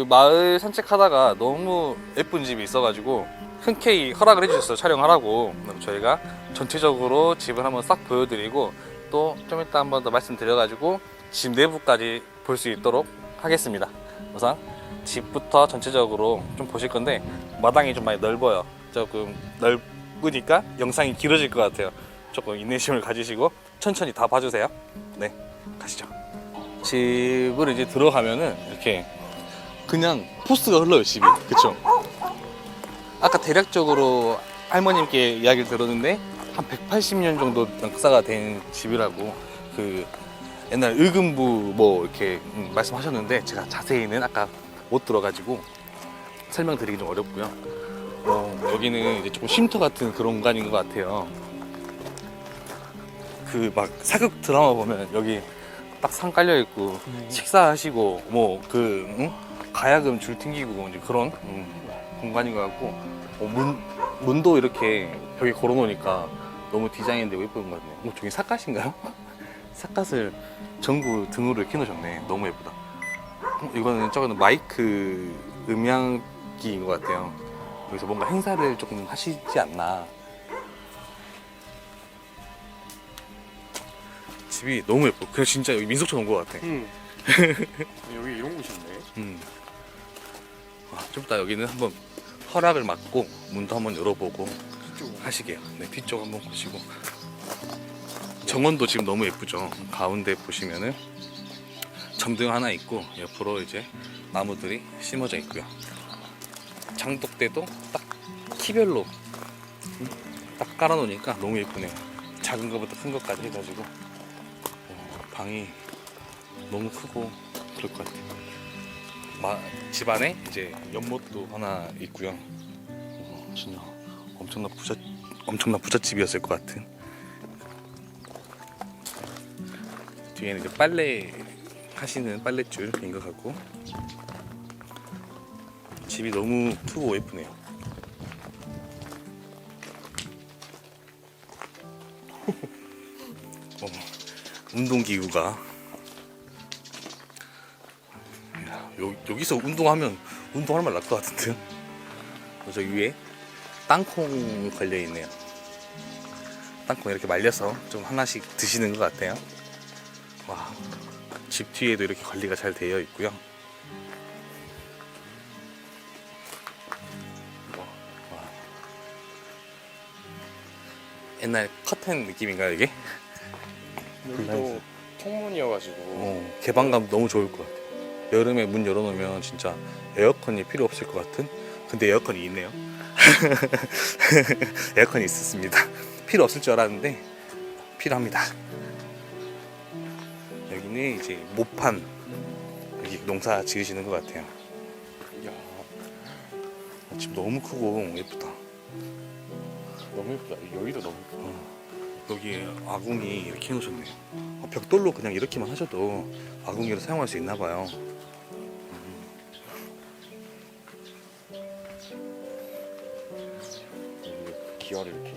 그 마을 산책하다가 너무 예쁜 집이 있어가지고 흔쾌히 허락을 해주셨어요. 촬영하라고. 저희가 전체적으로 집을 한번 싹 보여드리고 또 좀 이따 한번 더 말씀드려가지고 집 내부까지 볼 수 있도록 하겠습니다. 우선 집부터 전체적으로 좀 보실 건데 마당이 좀 많이 넓어요. 조금 넓으니까 영상이 길어질 것 같아요. 조금 인내심을 가지시고 천천히 다 봐주세요. 네 가시죠. 집을 이제 들어가면은 이렇게 그냥 포스가 흘러요 집이 그쵸? 아까 대략적으로 할머님께 이야기를 들었는데 한 180년 정도 역사가 된 집이라고 그 옛날 의금부 뭐 이렇게 음, 말씀하셨는데 제가 자세히는 아까 못 들어가지고 설명드리기 좀 어렵고요. 어, 여기는 이제 조금 쉼터 같은 그런 공간인 것 같아요. 그 막 사극 드라마 보면 여기 딱 상 깔려 있고 식사하시고 뭐그 가야금 줄 튕기고 이제 그런 음, 공간인 것 같고 어, 문 문도 이렇게 벽에 걸어놓으니까 너무 디자인되고 예쁜 것 같네요. 어, 저기 삿갓인가요? 삿갓을 전구 등으로 이렇게 놓으셨네. 너무 예쁘다. 어, 이거는 저거는 마이크 음향기인 것 같아요. 여기서 뭔가 행사를 조금 하시지 않나. 집이 너무 예뻐. 그냥 진짜 여기 민속촌 온 것 같아. 응. 여기 이런 곳이 있네. 음. 아, 좀 이따 여기는 한번 허락을 받고 문도 한번 열어보고. 하시게요. 네, 뒤쪽 한번 보시고. 정원도 지금 너무 예쁘죠. 가운데 보시면은 점등 하나 있고 옆으로 이제 나무들이 심어져 있고요. 장독대도 딱 키별로 음, 딱 깔아놓으니까 너무 예쁘네요. 작은 것부터 큰 것까지 해가지고 어, 방이 너무 크고 그럴 것 같아요. 마, 집안에 이제 연못도 하나 있고요. 어, 진짜 엄청난 부잣 엄청난 부잣집이었을 것 같은. 뒤에는 이제 빨래 하시는 빨랫줄인 것 같고 집이 너무 크고 예쁘네요. 어, 운동기구가 여, 여기서 운동하면 운동할 말 날 것 같은데요? 저 위에 땅콩 걸려 있네요. 땅콩 이렇게 말려서 좀 하나씩 드시는 것 같아요. 와, 집 뒤에도 이렇게 관리가 잘 되어 있고요. 옛날 커튼 느낌인가요, 이게? 여기도 통문이어가지고 어, 개방감 너무 좋을 것 같아요. 여름에 문 열어놓으면 진짜 에어컨이 필요 없을 것 같은? 근데 에어컨이 있네요. 에어컨이 있었습니다. 필요 없을 줄 알았는데 필요합니다. 여기는 이제 모판 여기 농사 지으시는 것 같아요. 야집 너무 크고 예쁘다. 너무 예쁘다. 여기도 너무 예쁘다. 여기 아궁이 이렇게 해놓으셨네요. 어, 벽돌로 그냥 이렇게만 하셔도 아궁이로 사용할 수 있나 봐요. 기와를 이렇게.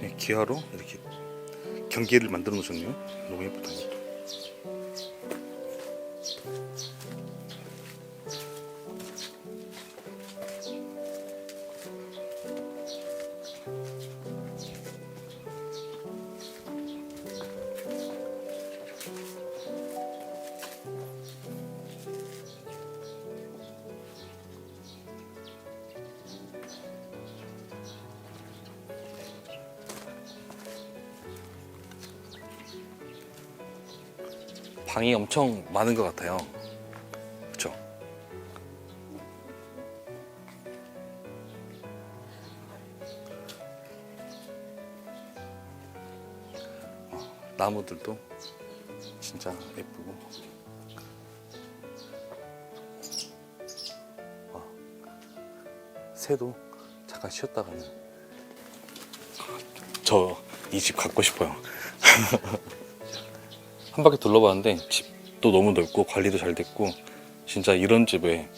네, 기아로 이렇게 경계를 만들어 놓으셨네요. 너무 예쁘다. 이것도. 방이 엄청 많은 것 같아요. 그렇죠? 나무들도 진짜 예쁘고. 와, 새도 잠깐 쉬었다가는 저이 집 갖고 싶어요. 한 바퀴 둘러봤는데 집도 너무 넓고 관리도 잘 됐고 진짜 이런 집에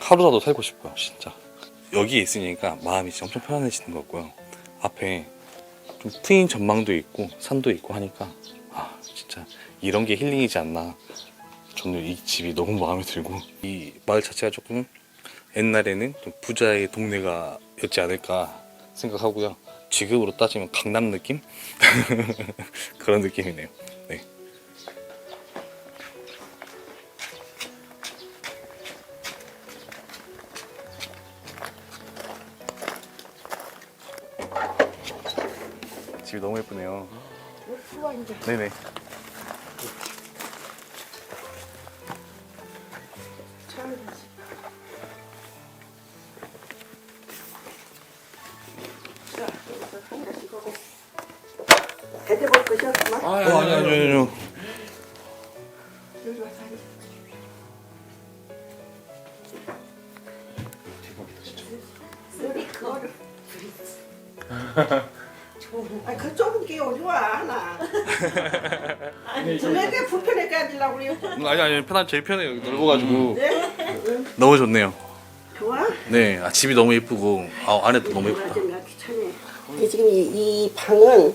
하루라도 살고 싶어요 진짜 여기에 있으니까 마음이 진짜 엄청 편안해지는 것 같고요 앞에 좀 트인 전망도 있고 산도 있고 하니까 아 진짜 이런 게 힐링이지 않나 저는 이 집이 너무 마음에 들고 이 마을 자체가 조금 옛날에는 좀 부자의 동네가 였지 않을까 생각하고요. 지금으로 따지면 강남 느낌 그런 느낌이네요. 네. 집이 너무 예쁘네요. 네네. 대박이다 진짜. 쓰리 그거를. 아, 그 좁은 게 어디 와 하나. 아니, 저녁에 불편하게 앉으려고 그래요. 아니 아니 편한 제일 편해요. 넓어가지고 네? 너무 좋네요. 좋아? 네, 아, 집이 너무 예쁘고 아, 안에도 너무 예쁘다. 좀 귀찮네. 이 지금 이, 이 방은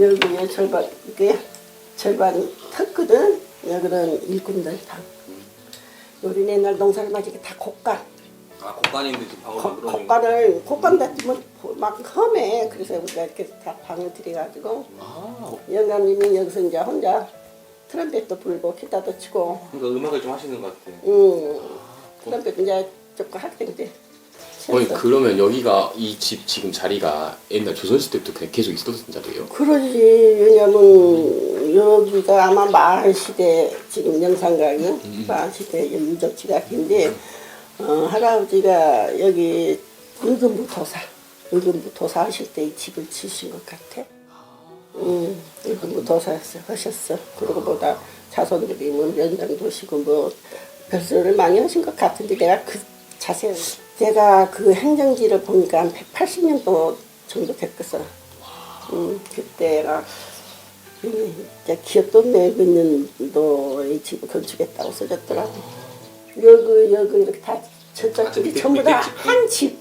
여기 절반 이게 절반 텄거든. 여기는 일꾼들 방. 우리 옛날 농사를 마지게 다 곡간. 아 공간인데 지금 거- 곡간을 곡간 같으면 막 험해. 그래서 우리가 이렇게 다 방을 들여가지고 아, 영감님이 여기서 이제 혼자 트럼펫도 불고 기타도 치고, 그러니까 음악을 좀 하시는 것 같아. 음, 트럼펫 이제 조금 학생들. 어이 그러면 여기가 이 집 지금 자리가 옛날 조선시대 때부터 그냥 계속 있었던 자리예요? 그러지 왜냐면 여기가 아마 마을 시대 지금 영상각이 마을 시대 유적지각인데 어, 할아버지가 여기 의금부 도사 의금부 도사 하실 때 이 집을 지으신 것 같아. 음, 의금부 도사 하셨어. 그러고 보다 자손들이 뭐 연장 도시고 뭐 별소를 많이 하신 것 같은데 내가 그 자세히 제가 그 행정지를 보니까 한 180년도 정도 됐겠어. 음, 그때가 음, 이제 기억도 내고 있는도 이 집을 건축했다고 써졌더라고. 여기 여기 이렇게 다 저쪽들이 밑에- 전부 다 집. 한 집.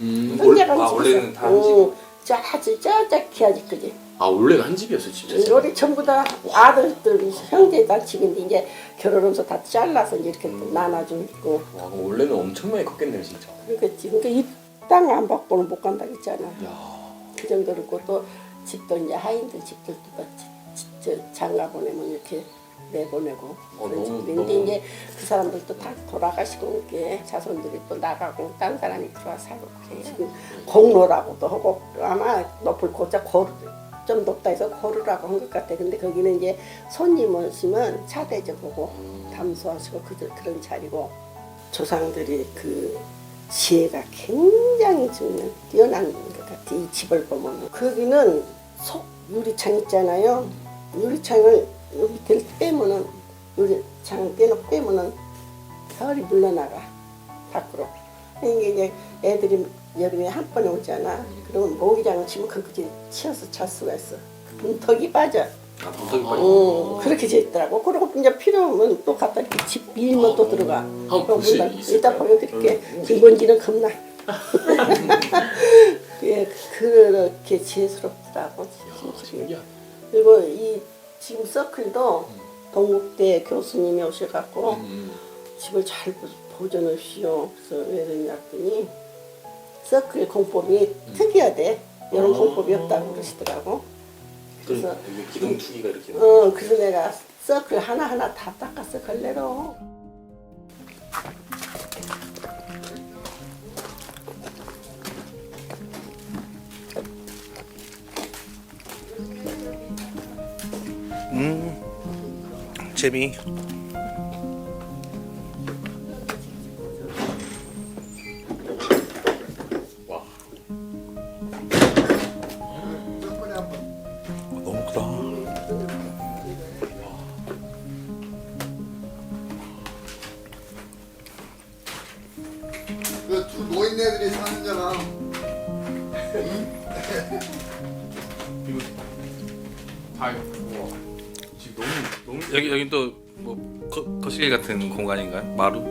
음. 혼자가 아, 원래는 다한 짜지 짜자 키야지 그지. 아 원래는 한 집이었어 진짜. 우리 전부 다 아들들 형제 다 집인데 이제 결혼하면서 다 잘라서 이렇게 또 나눠주고 와 그럼 원래는 엄청나게 컸겠네요 진짜. 그러겠지. 그러니까 이땅안 받고는 못 간다 했잖아. 야. 그 정도로 또 집도 이제 하인들 집들도 다 지- 지- 저 장가 보내면 이렇게 내보내고. 어, 그런 너무- 집인데 너무- 이제 그 사람들도 다 돌아가시고 이렇게 자손들이 또 나가고 딴 사람이 들어와 살고 그래 지금 공로라고도 하고 아마 높을 곳자 고르 좀 높다 해서 고르라고 한 것 같아 근데 거기는 이제 손님 오시면 차 대접 보고 담소하시고 그, 그런 자리고 조상들이 그 지혜가 굉장히 좀 뛰어난 것 같아 이 집을 보면 거기는 속 유리창 있잖아요 유리창을 여기 밑에 빼면은 유리창 떼놓고 빼면은 별이 물러나가 밖으로 이게 이제 애들이 여름에 한 번에 오잖아 그러면 모기장을 치면 거기에 치어서 잘 수가 있어 문턱이 빠져 아 분석이 빨리. 어, 그렇게 돼 있더라고. 그리고 이제 필요하면 또 갖다 이렇게 집 밀면 또 들어가. 한번 그럼 볼수 이따-? 이따 보여드릴게. 김건지는 겁나. 예, 그렇게 지혜스럽더라고. 신기하다. 그리고 이 지금 서클도 동국대 교수님이 오셔갖고 음. 집을 잘 보- 보존하시오. 그래서 왜 그러냐더니 서클 공법이 특이하대. 이런 아. 공법이 없다고 그러시더라고. 그래서 여기 기둥 투기가 이렇게. 어, 그래서 내가 서클 하나하나 다 닦았어, 걸레로. Timmy. 여기 여긴 또뭐 거실 같은 공간인가요? 마루?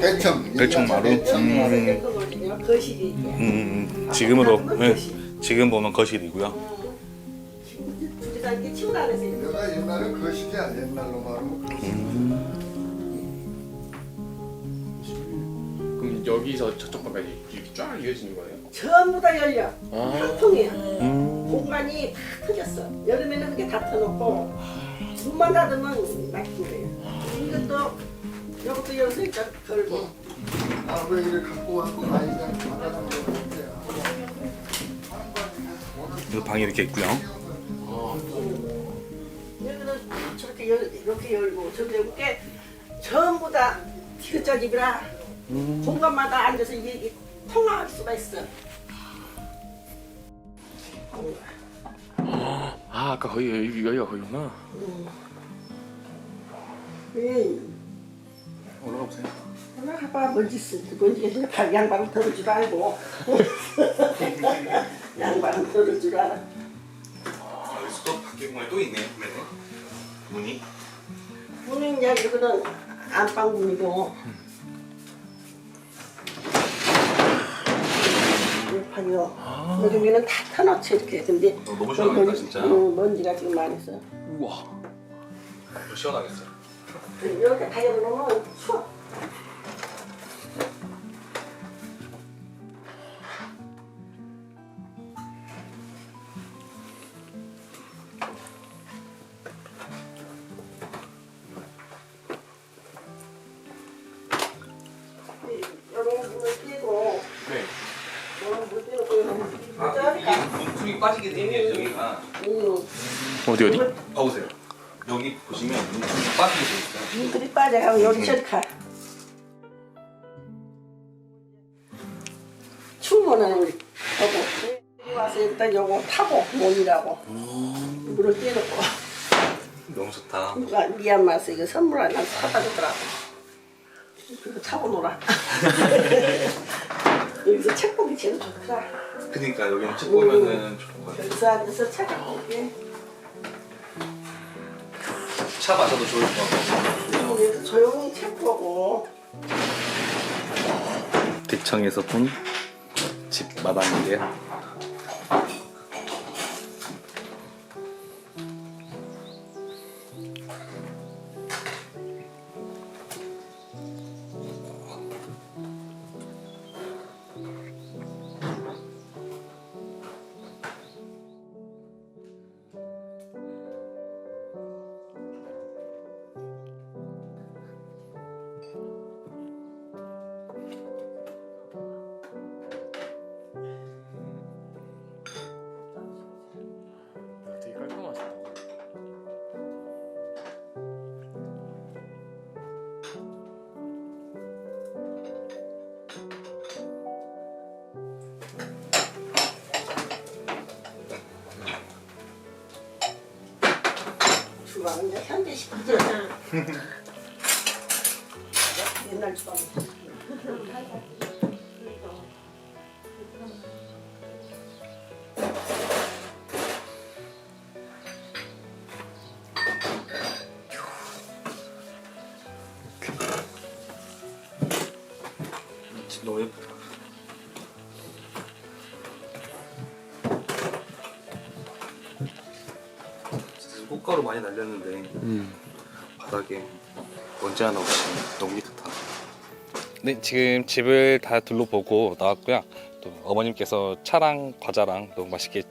대청 별청 마루? 대청 음. 거실이. 음, 음, 지금으로 네, 지금 보면 거실이고요. 이렇게 치고 다녔어요. 내가 옛날에 그 시기야 옛날로 말하면 그럼 여기서 저쪽 방까지 이렇게 쫙 이어지는 거예요? 전부 다 열려. 아. 한통이야. 공간이 다 터졌어. 여름에는 그게 다 터놓고 닫으면 막힌 거예요. 이것도 이것도 여기서 일단 아왜 이래 갖고 왔고 아이가 받아준 거 같아. 이 방이 이렇게 있고요. 여기는 저렇게 열, 이렇게 열고 저기 이렇게 전부 다 티격자 집이라 공간마다 앉아서 이게 통화할 수가 있어. 아 아까 거기 여기, 여기가 거기구나. 음. 올라가 보세요. 올라가봐 먼지 쓰발줄 알고 양방을 털을 줄 알아. 아, 여기서 또 밖에 공간이 또 있네요. 보면은 문이. 문은 이제 이거는 안방 문이고 판이요. 여기는 다 터놓지 이렇게 근데 어, 너무 시원하겠다, 먼지- 진짜. 응, 먼지가 지금 많이 있어. 우와. 시원하겠어요. 이렇게 다 열어놓으면 추워. 어디? 봐보세요. 여기 보시면 문틈이 빠지게 돼 있어요. 물들이 빠져가고 여기 저리가. 충분한 우리 하고 여기 와서 일단 요거 타고 몸이라고. 물을 띄놓고. 너무 좋다. 누가 미얀마에서 이거 선물 하나 사다 주더라고. 그거 타고 놀아. 여기서 책 보기 제일 좋더라. 그러니까 여기는 책 보면은 좋은 것 같아요. 여기서 앉아서 책을 보게 차 마셔도 좋을 것 같고. 여기서 조용히 책 보고 뒷청에서 본 집 마당인데요. 주방은 이제 현대식이죠 옛날 주방 집 너무 예쁘다. 꽃가루 많이 날렸는데 바닥에 먼지 하나 없이 너무 깨끗하다. 네, 지금 집을 다 둘러보고 나왔고요. 또 어머님께서 차랑 과자랑 너무 맛있게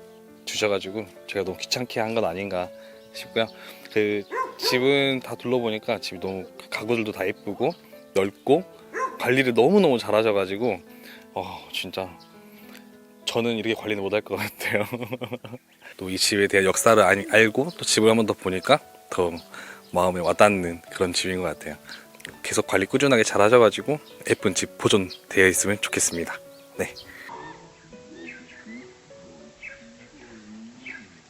주셔가지고 제가 너무 귀찮게 한 건 아닌가 싶고요. 그 집은 다 둘러보니까 집이 너무 가구들도 다 예쁘고 넓고 관리를 너무 너무 잘하셔가지고 어 진짜 저는 이렇게 관리는 못할 것 같아요. 또 이 집에 대한 역사를 알- 알고 또 집을 한 번 더 보니까 더 마음에 와닿는 그런 집인 것 같아요. 계속 관리 꾸준하게 잘 하셔가지고 예쁜 집 보존되어 있으면 좋겠습니다. 네,